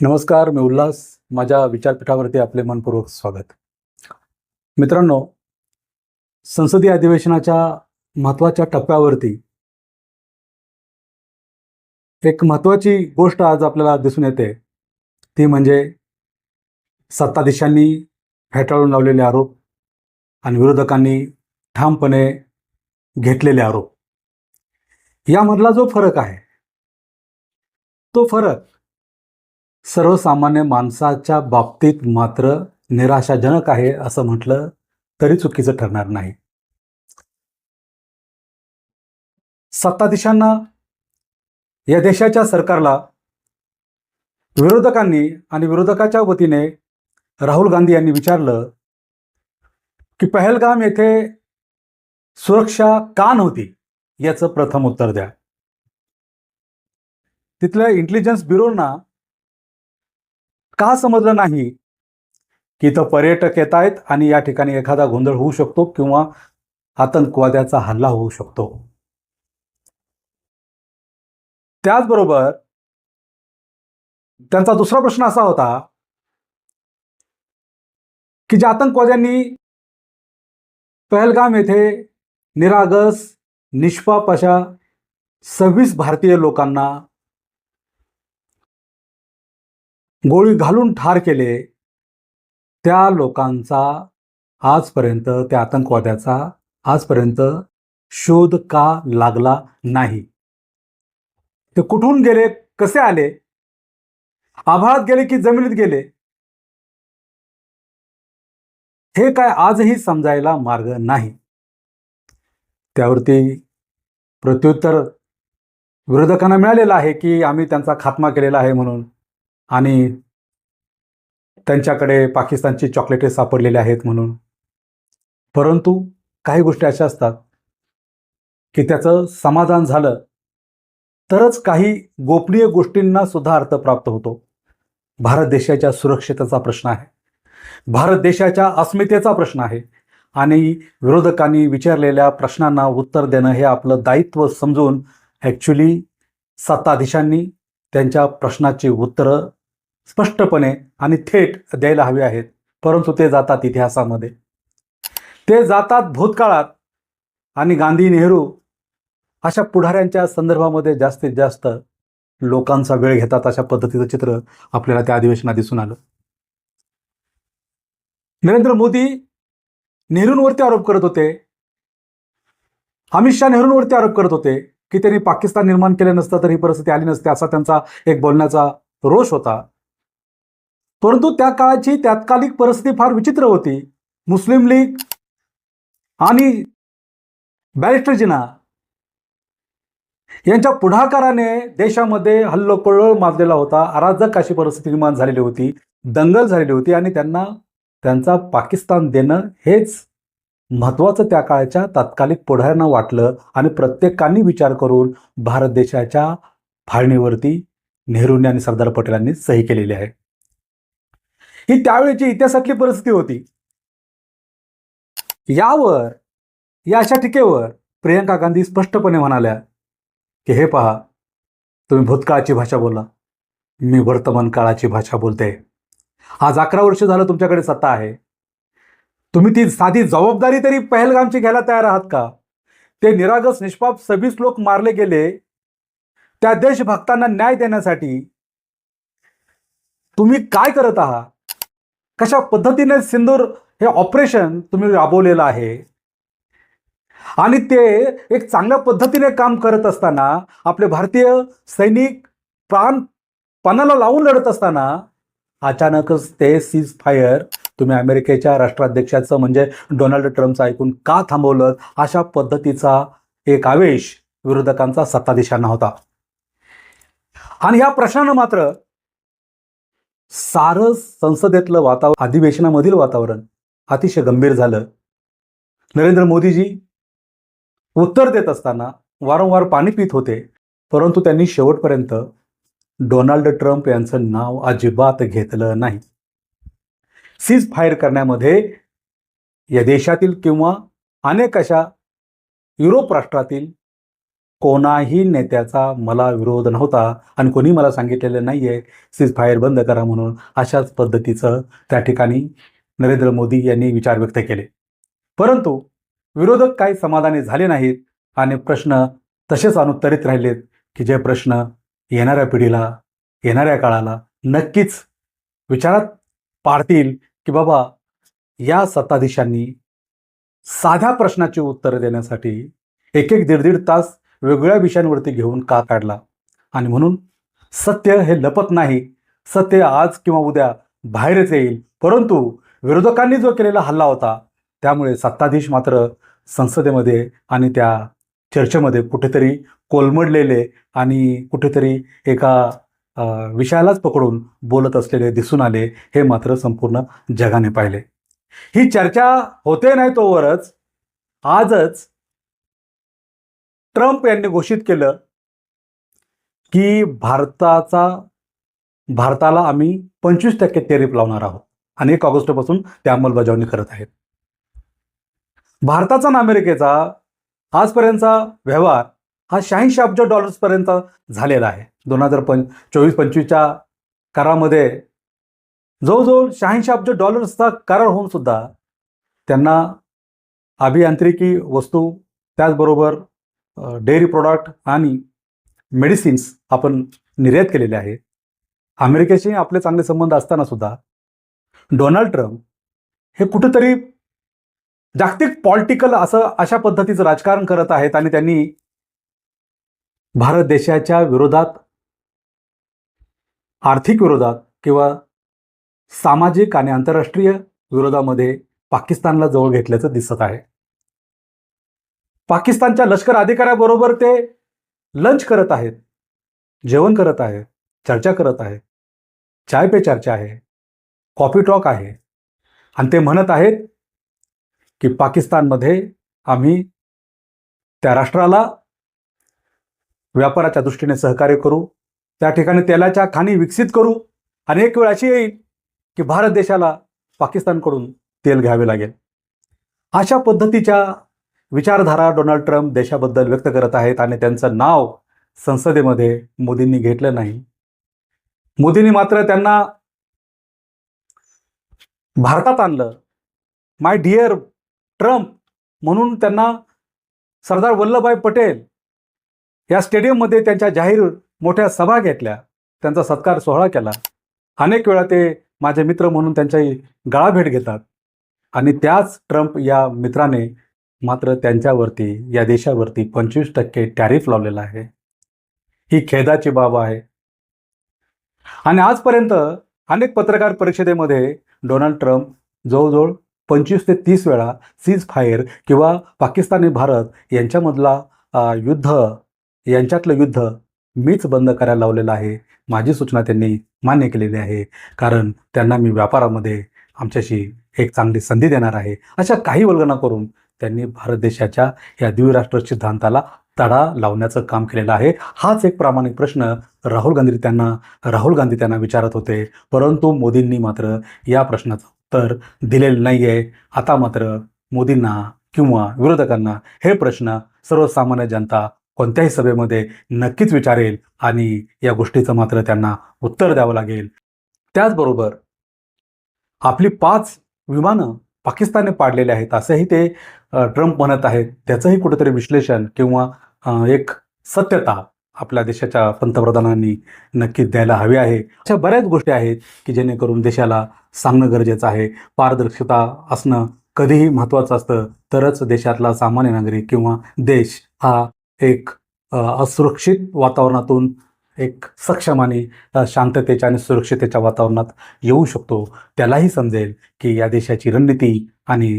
नमस्कार मी उल्हास. माझ्या विचारपीठावरती आपले मनपूर्वक स्वागत. मित्रांनो संसदीय अधिवेशनाच्या महत्त्वाच्या टप्प्यावरती एक महत्त्वाची गोष्ट आज आपल्याला दिसून येते. ती म्हणजे सत्ताधीशांनी फेटाळून लावलेले आरोप आणि विरोधकांनी ठामपणे घेतलेले आरोप. यामधला जो फरक आहे तो फरक सर्वसामान्य माणसाच्या बाबतीत मात्र निराशाजनक आहे असं म्हटलं तरी चुकीचं ठरणार नाही. सत्ताधीशांना या देशाच्या सरकारला विरोधकांनी आणि विरोधकाच्या वतीने राहुल गांधी यांनी विचारलं की पहलगाम येथे सुरक्षा का नव्हती? याचं प्रथम उत्तर द्या. तिथल्या इंटेलिजन्स ब्युरोना का समजलं नाही? की इथं पर्यटक येत आहेत आणि या ठिकाणी एखादा गोंधळ होऊ शकतो किंवा आतंकवाद्याचा हल्ला होऊ शकतो. त्याचबरोबर त्यांचा दुसरा प्रश्न असा होता की ज्या आतंकवाद्यांनी पहलगाम येथे निरागस निष्पाप अशा सव्वीस भारतीय लोकांना गोळी घालून ठार केले. त्या लोकांचा आजपर्यंत त्या आतंकवाद्याचा आजपर्यंत शोध का लागला नाही? ते कुठून गेले? कसे आले? आभाळात गेले की जमिनीत गेले? हे काय आजही समजायला मार्ग नाही? त्यावरती प्रत्युत्तर विरोधकांना मिळालेलं आहे की आम्ही त्यांचा खात्मा केलेला आहे म्हणून. आणि त्यांच्याकडे पाकिस्तानची चॉकलेटे सापडलेले आहेत म्हणून. परंतु काही गोष्टी अशा असतात की त्याचं समाधान झालं तरच काही गोपनीय गोष्टींना सुद्धा अर्थ प्राप्त होतो. भारत देशाच्या सुरक्षेचा प्रश्न आहे. भारत देशाच्या अस्मितेचा प्रश्न आहे. आणि विरोधकांनी विचारलेल्या प्रश्नांना उत्तर देणं हे आपलं दायित्व समजून ॲक्च्युली सत्ताधीशांनी त्यांच्या प्रश्नाची उत्तरं स्पष्टपणे आणि थेट द्यायला हवे आहेत. परंतु ते जातात इतिहासामध्ये. ते जातात भूतकाळात आणि गांधी नेहरू अशा पुढाऱ्यांच्या संदर्भामध्ये जास्तीत जास्त लोकांचा वेळ घेतात अशा पद्धतीचं चित्र आपल्याला त्या अधिवेशनात दिसून आलं. नरेंद्र मोदी नेहरूंवरती आरोप करत होते. अमित शहा नेहरूंवरती आरोप करत होते की त्यांनी पाकिस्तान निर्माण केलं नसतं तर ही परिस्थिती आली नसते असा त्यांचा एक बोलण्याचा रोष होता. परंतु त्या काळाची तात्कालिक परिस्थिती फार विचित्र होती. मुस्लिम लीग आणि बॅरिस्टर जिना यांच्या पुढाकाराने देशामध्ये हल्लोकल्लोळ माजलेला होता. अराजक अशी परिस्थिती निर्माण झालेली होती. दंगल झालेली होती आणि त्यांना त्यांचा पाकिस्तान देणं हेच महत्त्वाचं त्या काळच्या तात्कालिक पुढाऱ्यांना वाटलं आणि प्रत्येकाने विचार करून भारत देशाच्या फाळणीवरती नेहरूंनी आणि सरदार पटेलांनी सही केलेली आहे. ही त्यावेळेची इतिहासातली परिस्थिती होती. यावर या अशा टीकेवर प्रियंका गांधी स्पष्टपणे म्हणाल्या की हे पहा तुम्ही भूतकाळाची भाषा बोला मी वर्तमान काळाची भाषा बोलते. आज अकरा वर्ष झालं तुमच्याकडे सत्ता आहे. तुम्ही ती साधी जबाबदारी तरी पहलगामची घ्यायला तयार आहात का? ते निरागस निष्पाप सव्वीस लोक मारले गेले. त्या देशभक्तांना न्याय देण्यासाठी तुम्ही काय करत आहात? कशा पद्धतीने सिंदूर हे ऑपरेशन तुम्ही राबवलेलं आहे? आणि ते एक चांगल्या पद्धतीने काम करत असताना आपले भारतीय सैनिक प्राण पणाला लावून लढत असताना अचानकच ते सीज फायर तुम्ही अमेरिकेच्या राष्ट्राध्यक्षाचं म्हणजे डोनाल्ड ट्रम्पचं ऐकून का थांबवलं? अशा पद्धतीचा एक आवेश विरोधकांचा सत्ताधीशांना होता. आणि या प्रश्नानं मात्र सारं संसदेतलं वातावरण अधिवेशनामधील वातावरण अतिशय गंभीर झालं. नरेंद्र मोदीजी उत्तर देत असताना वारंवार पाणी पित होते परंतु त्यांनी शेवटपर्यंत डोनाल्ड ट्रम्प यांचं नाव अजिबात घेतलं नाही. सीज फायर करण्यामध्ये या देशातील किंवा अनेक अशा युरोप राष्ट्रातील कोणाही नेत्याचा मला विरोध नव्हता आणि कोणी मला सांगितलेलं नाही आहे सीज फायर बंद करा म्हणून अशाच पद्धतीचं त्या ठिकाणी नरेंद्र मोदी यांनी विचार व्यक्त केले. परंतु विरोधक काही समाधानी झाले नाहीत आणि प्रश्न तसेच अनुत्तरित राहिलेत की जे प्रश्न येणाऱ्या पिढीला येणाऱ्या काळाला नक्कीच विचारात पाडतील की बाबा या सत्ताधीशांनी साध्या प्रश्नाची उत्तरं देण्यासाठी एक एक दीड दीड तास वेगळ्या विषयांवरती घेऊन का काढला? आणि म्हणून सत्य हे लपत नाही. सत्य आज किंवा उद्या बाहेरच येईल. परंतु विरोधकांनी जो केलेला हल्ला होता त्यामुळे सत्ताधीश मात्र संसदेमध्ये आणि त्या चर्चेमध्ये कुठेतरी कोलमडलेले आणि कुठेतरी एका विषयालाच पकडून बोलत असलेले दिसून आले हे मात्र संपूर्ण जगाने पाहिले. ही चर्चा होते नाही तोवरच आजच ट्रम्प यांनी घोषित केलं की भारताचा भारताला आम्ही पंचवीस टक्के टेरिफ लावणार आहोत. आणि एक ऑगस्टपासून त्या अंमलबजावणी करत आहेत. भारताचा आणि अमेरिकेचा आजपर्यंतचा व्यवहार हा शहाऐंशी अब्ज डॉलर्सपर्यंत झालेला आहे. दोन हजार पं चोवीस पंचवीसच्या करारामध्ये जवळजवळ शहाऐंशी अब्ज डॉलर्सचा करार होऊन सुद्धा त्यांना अभियांत्रिकी वस्तू त्याचबरोबर डेअरी प्रॉडक्ट आणि मेडिसिन्स आपण निर्यात केलेले आहे. अमेरिकेशी आपले चांगले संबंध असताना सुद्धा डोनाल्ड ट्रम्प हे कुठंतरी जागतिक पॉलिटिकल असं अशा पद्धतीचं राजकारण करत आहेत आणि त्यांनी भारत देशाच्या विरोधात आर्थिक विरोधात किंवा सामाजिक आणि आंतरराष्ट्रीय विरोधामध्ये पाकिस्तानला जवळ घेतल्याचं दिसत आहे. पाकिस्तानच्या लष्कर अधिकाऱ्याबरोबर ते लंच करत आहेत जेवण करत आहेत चर्चा करत आहे चाय पे चर्चा आहे कॉफी टॉक आहे. आणि ते म्हणत आहेत की पाकिस्तानमध्ये आम्ही त्या राष्ट्राला व्यापाराच्या दृष्टीने सहकार्य करू त्या ठिकाणी तेलाच्या खाणी विकसित करू आणि एक वेळ अशी येईल की भारत देशाला पाकिस्तानकडून तेल घ्यावे लागेल. अशा पद्धतीच्या विचारधारा डोनाल्ड ट्रम्प देशाबद्दल व्यक्त करत आहेत आणि त्यांचं नाव संसदेमध्ये मोदींनी घेतलं नाही. मोदींनी मात्र त्यांना भारतात आणलं. माय डिअर ट्रम्प म्हणून त्यांना सरदार वल्लभभाई पटेल या स्टेडियममध्ये त्यांच्या जाहीर मोठ्या सभा घेतल्या. त्यांचा सत्कार सोहळा केला. अनेक वेळा ते माझे मित्र म्हणून त्यांच्याही गळाभेट घेतात. आणि त्याच ट्रम्प या मित्राने मात्र त्यांच्यावरती या देशावरती पंचवीस टक्के टॅरिफ लावलेला आहे. ही खेदाची बाब आहे. आणि आजपर्यंत अनेक पत्रकार परिषदेमध्ये डोनाल्ड ट्रम्प जवळजवळ पंचवीस ते तीस वेळा सीज फायर किंवा पाकिस्तान आणि भारत यांच्यामधला युद्ध यांच्यातलं युद्ध मीच बंद करायला लावलेलं आहे माझी सूचना त्यांनी मान्य केलेली आहे. कारण त्यांना मी व्यापारामध्ये आमच्याशी एक चांगली संधी देणार आहे. अशा काही वल्गना करून त्यांनी भारत देशाच्या या द्विराष्ट्र सिद्धांताला तडा लावण्याचं काम केलेलं आहे. हाच एक प्रामाणिक प्रश्न राहुल गांधी त्यांना राहुल गांधी त्यांना विचारत होते. परंतु मोदींनी मात्र या प्रश्नाचं उत्तर दिलेलं नाही आहे आता मात्र मोदींना किंवा विरोधकांना हे प्रश्न सर्वसामान्य जनता कोणत्याही सभेमध्ये नक्कीच विचारेल आणि या गोष्टीचं मात्र त्यांना उत्तर द्यावं लागेल. त्याचबरोबर आपली पाच विमानं पाकिस्तानने पाडलेले आहेत असंही ते ट्रम्प म्हणत आहेत. त्याचंही कुठेतरी विश्लेषण किंवा एक सत्यता आपल्या देशाच्या पंतप्रधानांनी नक्कीच द्यायला हवी आहे. अशा बऱ्याच गोष्टी आहेत की जेणेकरून देशाला सांगणं गरजेचं आहे. पारदर्शकता असणं कधीही महत्त्वाचं असतं. तरच देशातला सामान्य नागरिक किंवा देश हा एक असुरक्षित वातावरणातून एक सक्षम आणि शांततेच्या आणि सुरक्षितेच्या वातावरणात येऊ शकतो. त्यालाही समजेल की या देशाची रणनीती आणि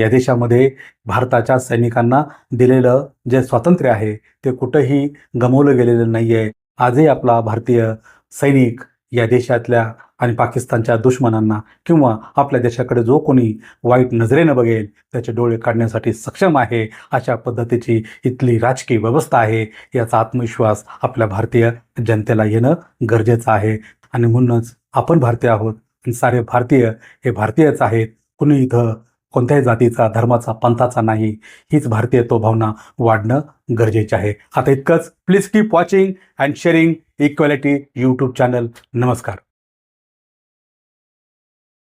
या देशामध्ये भारताच्या सैनिकांना दिलेलं जे स्वातंत्र्य आहे ते कुठंही गमवलं गेलेलं नाही आहे आजही आपला भारतीय सैनिक या देशातल्या आणि पाकिस्तानच्या दुश्मनांना किंवा आपल्या देशाकडे जो कोणी वाईट नजरेनं बघेल त्याचे डोळे काढण्यासाठी सक्षम आहे अशा पद्धतीची इथली राजकीय व्यवस्था आहे याचा आत्मविश्वास आपल्या भारतीय जनतेला येणं गरजेचं आहे. आणि म्हणूनच आपण भारतीय आहोत आणि सारे भारतीय हे भारतीयच आहेत. कुणी इथं कोणत्याही जातीचा धर्माचा पंथाचा नाही. हीच भारतीय तो भावना वाढणं गरजेचे आहे. आता इतकंच. Please keep watching and sharing equality YouTube channel. नमस्कार.